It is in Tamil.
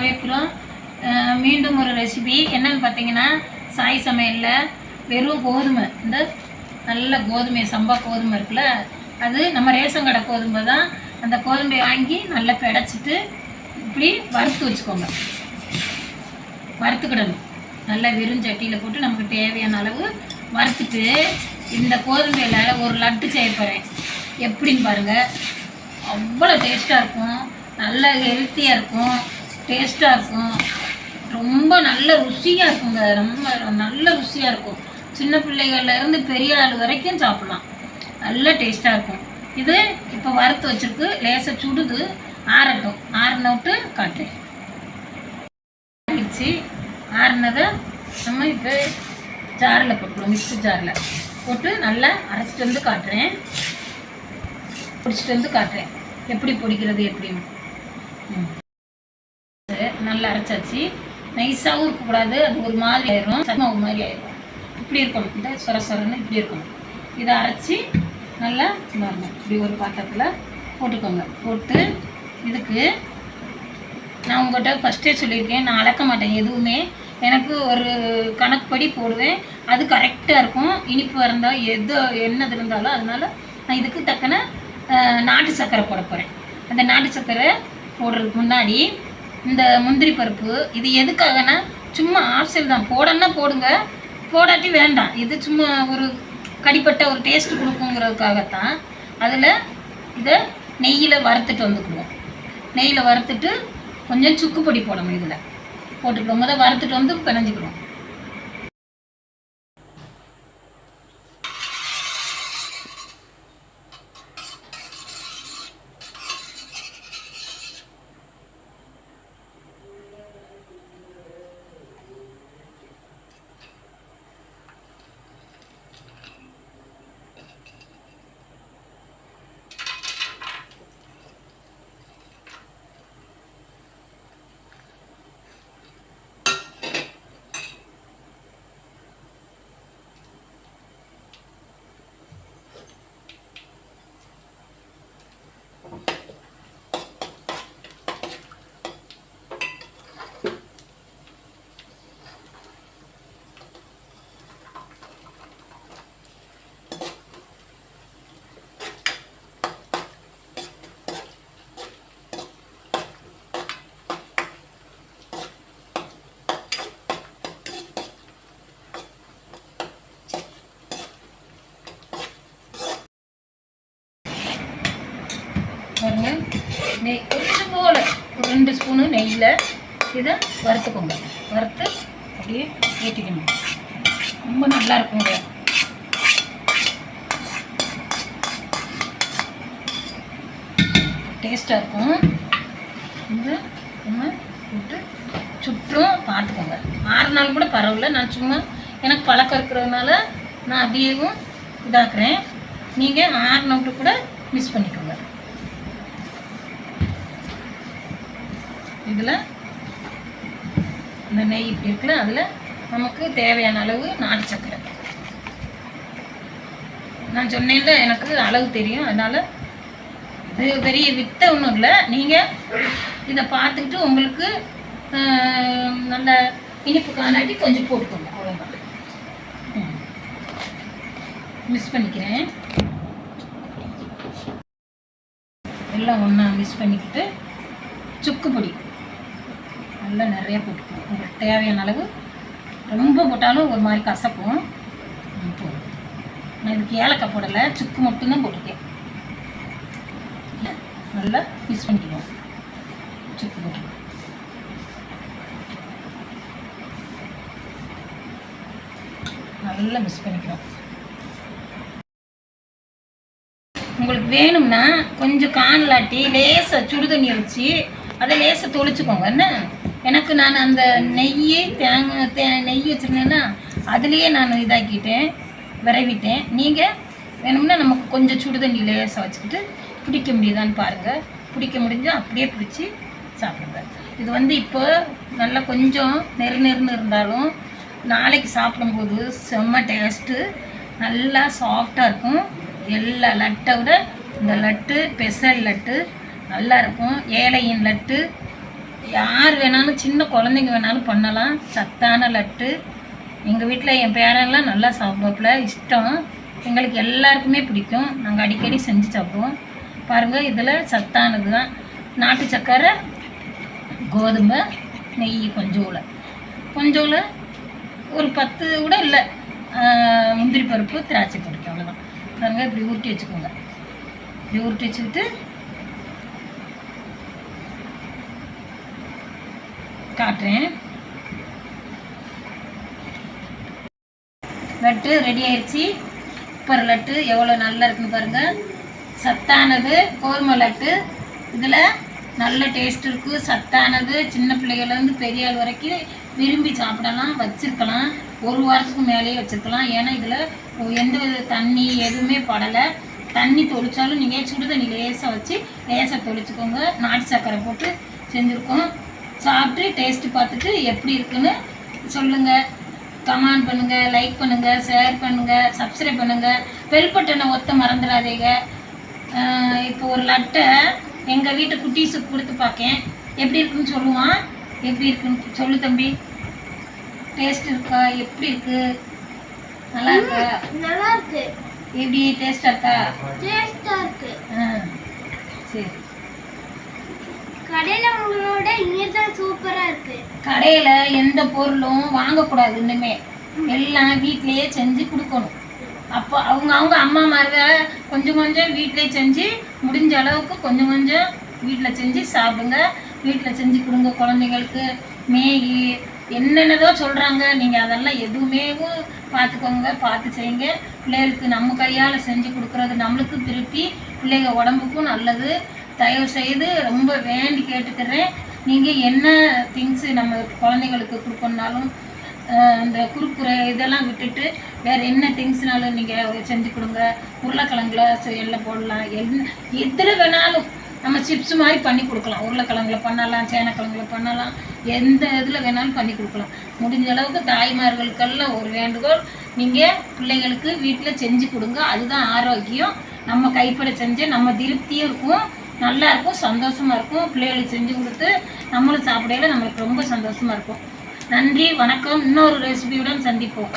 வரவேற்கிறோம். மீண்டும் ஒரு ரெசிபி என்னென்னு பார்த்தீங்கன்னா சாய் சமையலில் வெறும் கோதுமை இந்த நல்ல கோதுமை சம்பா கோதுமை இருக்குல்ல அது நம்ம ரேஷன் கடை கோதுமை தான். அந்த கோதுமையை வாங்கி நல்லா பிடைச்சிட்டு இப்படி வறுத்து வச்சுக்கோங்க. வறுத்துக்கிடணும். நல்லா வெறும் சட்டியில் போட்டு நமக்கு தேவையான அளவு வறுத்துட்டு இந்த கோதுமையில் ஒரு லட்டு செய்ய போகிறேன் எப்படின்னு பாருங்கள் அவ்வளோ டேஸ்ட்டாக இருக்கும். நல்ல ஹெல்த்தியாக இருக்கும். டேஸ்ட்டாக இருக்கும். ரொம்ப நல்ல ருசியாக இருக்குங்க. ரொம்ப நல்ல ருசியாக இருக்கும். சின்ன பிள்ளைகள்ல இருந்து பெரிய ஆள் வரைக்கும் சாப்பிட்லாம். நல்ல டேஸ்ட்டாக இருக்கும். இது இப்போ வறுத்து வச்சிருக்கு. லேசாக சுடுது. ஆறட்டும். ஆறின விட்டு காட்டுறேன். ஆறிடுச்சு. ஆறினதை நம்ம இப்போ ஜாரில் போட்டுருவோம் மிக்ஸி ஜாரில் போட்டு நல்லா அரைச்சிட்டு வந்து காட்டுறேன். பிடிச்சிட்டு வந்து காட்டுறேன். எப்படி பிடிக்கிறது எப்படின்னு. ம். நல்லா அரைச்சாச்சு. நைஸாகவும் இருக்கக்கூடாது. அது ஒரு மாதிரி ஆயிரும். சத்தமாக ஒரு மாதிரி ஆயிரும். இப்படி இருக்கணும். இந்த சொர சொரன்னு இப்படி இருக்கணும். இதை அரைச்சி நல்லா வரணும் இப்படி ஒரு பாத்திரத்தில் போட்டுக்கோங்க. போட்டு இதுக்கு நான் உங்கள்கிட்ட ஃபஸ்ட்டே சொல்லியிருக்கேன். நான் அளக்க மாட்டேன் எதுவுமே. எனக்கு ஒரு கணக்குப்படி போடுவேன். அது கரெக்டாக இருக்கும். இனிப்பு இருந்தால் எது என்னது இருந்தாலும் அதனால நான் இதுக்கு தக்கன நாட்டு சர்க்கரை போட போகிறேன் அந்த நாட்டு சர்க்கரை போடுறதுக்கு முன்னாடி இந்த முந்திரி பருப்பு இது எதுக்காகனா சும்மா ஆப்ஷன் தான். போடணும்னா போடுங்க போடாட்டி வேண்டாம். இது சும்மா ஒரு கடிப்பட்ட ஒரு டேஸ்ட் கொடுக்குங்கிறதுக்காகத்தான். அதில் இதை நெய்யில் வறுத்துட்டு வந்துக்குவோம். நெய்யில் வறுத்துட்டு கொஞ்சம் சுக்கு பொடி போடணும் இதில். போட்டுக்கிடுவோம் முதல் வறுத்துட்டு வந்து பிணைஞ்சிக்கிடுவோம் நெய் கொஞ்சம் போல். ஒரு ரெண்டு ஸ்பூனு நெய்யில் இதை வறுத்துக்கோங்க. வறுத்து அப்படியே ஏற்றிக்கணும். ரொம்ப நல்லா இருக்குங்க. டேஸ்ட்டாக இருக்கும். இந்த நம்ம விட்டு சுற்றும் பார்த்துக்கோங்க. ஆறு நாள் கூட பரவாயில்ல. நான் சும்மா எனக்கு பழக்கம் இருக்கிறதுனால நான் அப்படியேவும் இதாக்குறேன். நீங்கள் ஆறு கூட மிஸ் பண்ணிக்கோங்க. இதில் இந்த நெய் இப்படி இருக்குல்ல அதில் நமக்கு தேவையான அளவு நாட்டு சக்கரை. நான் சொன்னேன்ல எனக்கு அளவு தெரியும் அதனால் இது பெரிய வித்தை ஒன்றும் இல்லை. நீங்கள் இதை பார்த்துக்கிட்டு உங்களுக்கு நல்ல இனிப்பு காணாட்டி கொஞ்சம் போட்டுக்கோங்க. அவ்வளோதான் மிஸ் பண்ணிக்கிறேன். எல்லாம் ஒன்றா மிஸ் பண்ணிக்கிட்டு சுக்கு பொடி. நல்லா நிறைய போட்டுக்கணும் உங்களுக்கு தேவையான அளவு ரொம்ப போட்டாலும் ஒரு மாதிரி கசக்கும். போதும் நான் இதுக்கு ஏலக்காய் போடலை சுக்கு மட்டும்தான் போட்டிருக்கேன். நல்லா மிக்ஸ் பண்ணிக்குவோம் சுக்கு போட்டு நல்லா மிக்ஸ் பண்ணிக்கிறோம். உங்களுக்கு வேணும்னா கொஞ்சம் கான்லாட்டி லேசாக சுடு தண்ணி வச்சு அதை லேசாக தொளிச்சுக்கோங்க. என்ன? எனக்கு நான் அந்த நெய் தேங்காய் தே நெய் வச்சுருந்தேன்னா அதுலேயே நான் இதாக்கிட்டேன் விரைவிட்டேன். நீங்கள் வேணும்னா நமக்கு கொஞ்சம் சுடு தண்ணி லேசாக வச்சுக்கிட்டு பிடிக்க முடியுதான்னு பாருங்கள் பிடிக்க முடிஞ்சால் அப்படியே பிடிச்சி சாப்பிடுங்க. இது வந்து இப்போ நல்லா கொஞ்சம் நெரு நெருன்னு இருந்தாலும் நாளைக்கு சாப்பிடும்போது செம்ம டேஸ்ட்டு நல்லா சாஃப்டாக இருக்கும். எல்லா லட்டை விட இந்த லட்டு பெசல் லட்டு நல்லா இருக்கும். ஏழையின் லட்டு யார் வேணாலும் சின்ன குழந்தைங்க வேணாலும் பண்ணலாம். சத்தான லட்டு. எங்கள் வீட்டில் என் பேரெல்லாம் நல்லா சாப்பிடுவாப்புல. இஷ்டம். எங்களுக்கு எல்லாருக்குமே பிடிக்கும். நாங்கள் அடிக்கடி செஞ்சு சாப்பிடுவோம். பாருங்கள் இதில் சத்தானது தான். நாட்டு சக்கரை கோதுமை நெய் கொஞ்சோல. கொஞ்சோல ஒரு பத்து கூட இல்லை. முந்திரி பருப்பு திராட்சை பருப்பு அவ்வளோதான் பாருங்கள் இப்படி உருட்டி வச்சுக்கோங்க. இப்படி உருட்டி வச்சுக்கிட்டு காட்டுறேன். லட்டு ரெடி ஆயிடுச்சு சூப்பர் லட்டு. எவ்வளோ நல்லா இருக்குன்னு பாருங்கள் சத்தானது கோதுமை லட்டு. இதில் நல்ல டேஸ்ட் இருக்குது சத்தானது சின்ன பிள்ளைகள்லேருந்து பெரிய ஆள் வரைக்கும் விரும்பி சாப்பிடலாம் வச்சிருக்கலாம். ஒரு வாரத்துக்கு மேலேயே வச்சிருக்கலாம். ஏன்னா இதில் எந்த வித தண்ணி எதுவுமே படலை. தண்ணி தொளிச்சாலும் நீங்கள் சுடு தண்ணி லேசாக வச்சு லேசாக தொளிச்சுக்கோங்க. நாட்டு சர்க்கரை போட்டு செஞ்சுருக்கோம். சாப்பிட்டு டேஸ்ட்டு பார்த்துட்டு எப்படி இருக்குன்னு சொல்லுங்கள் கமெண்ட் பண்ணுங்கள் லைக் பண்ணுங்கள் ஷேர் பண்ணுங்கள் சப்ஸ்கிரைப் பண்ணுங்கள் பெல் பட்டனை ஒத்த மறந்துடாதீங்க. இப்போ ஒரு லட்டை எங்கள் வீட்டு குட்டீஸுக்கு கொடுத்து பார்க்கேன். எப்படி இருக்குன்னு சொல்லுவான் எப்படி இருக்குன்னு சொல்லு தம்பி. டேஸ்ட் இருக்கா? எப்படி இருக்கு? நல்லா இருக்கா? நல்லா இருக்கு. எப்படி? டேஸ்டாக இருக்கா? டேஸ்டா இருக்கு. ஆ சரி. கடையில இங்கதான் தான் சூப்பரா இருக்கு. கடையில் எந்த பொருளும் வாங்கக்கூடாது இன்னுமே எல்லாம் வீட்லயே செஞ்சு கொடுக்கணும். அப்போ அவங்க அவங்க அம்மா மாதிரி கொஞ்சம் கொஞ்சம் வீட்டிலே செஞ்சு முடிஞ்ச அளவுக்கு கொஞ்சம் கொஞ்சம் வீட்டில் செஞ்சு சாப்பிடுங்க. வீட்டில் செஞ்சு கொடுங்க குழந்தைங்களுக்கு மேகி என்னென்னதோ சொல்கிறாங்க நீங்கள் அதெல்லாம் எதுவுமே பார்த்துக்கோங்க பார்த்து செய்யுங்க. பிள்ளைகளுக்கு நம்ம கையால் செஞ்சு கொடுக்குறது நம்மளுக்கு திருப்தி. பிள்ளைங்க உடம்புக்கும் நல்லது. தயவு செய்து ரொம்ப வேண்டி கேட்டுக்கிறேன். நீங்கள் என்ன திங்ஸு நம்ம குழந்தைங்களுக்கு கொடுக்கணுனாலும் அந்த குறுக்குறை இதெல்லாம் விட்டுட்டு வேறு என்ன திங்ஸ்னாலும் நீங்கள் செஞ்சு கொடுங்க. உருளைக்கிழங்குல செ- எல்லாம் போடலாம். என்ன எதில் வேணாலும் நம்ம சிப்ஸ் மாதிரி பண்ணி கொடுக்கலாம். உருளைக்கிழங்குல பண்ணலாம் சேனக்கிழங்குல பண்ணலாம் எந்த இதில் வேணாலும் பண்ணி கொடுக்கலாம். முடிஞ்ச அளவுக்கு தாய்மார்களுக்கெல்லாம் ஒரு வேண்டுகோள். நீங்கள் பிள்ளைங்களுக்கு வீட்டில் செஞ்சு கொடுங்க. அதுதான் ஆரோக்கியம். நம்ம கைப்பட செஞ்சு நம்ம திருப்தியும் இருக்கும். நல்லா இருக்கும் சந்தோஷமா இருக்கும் பிள்ளைகளுக்கு செஞ்சு கொடுத்து நம்மளும் சாப்பிடையில நம்மளுக்கு ரொம்ப சந்தோஷமா இருக்கும் நன்றி வணக்கம். இன்னொரு ரெசிபியுடன் சந்திப்போம்.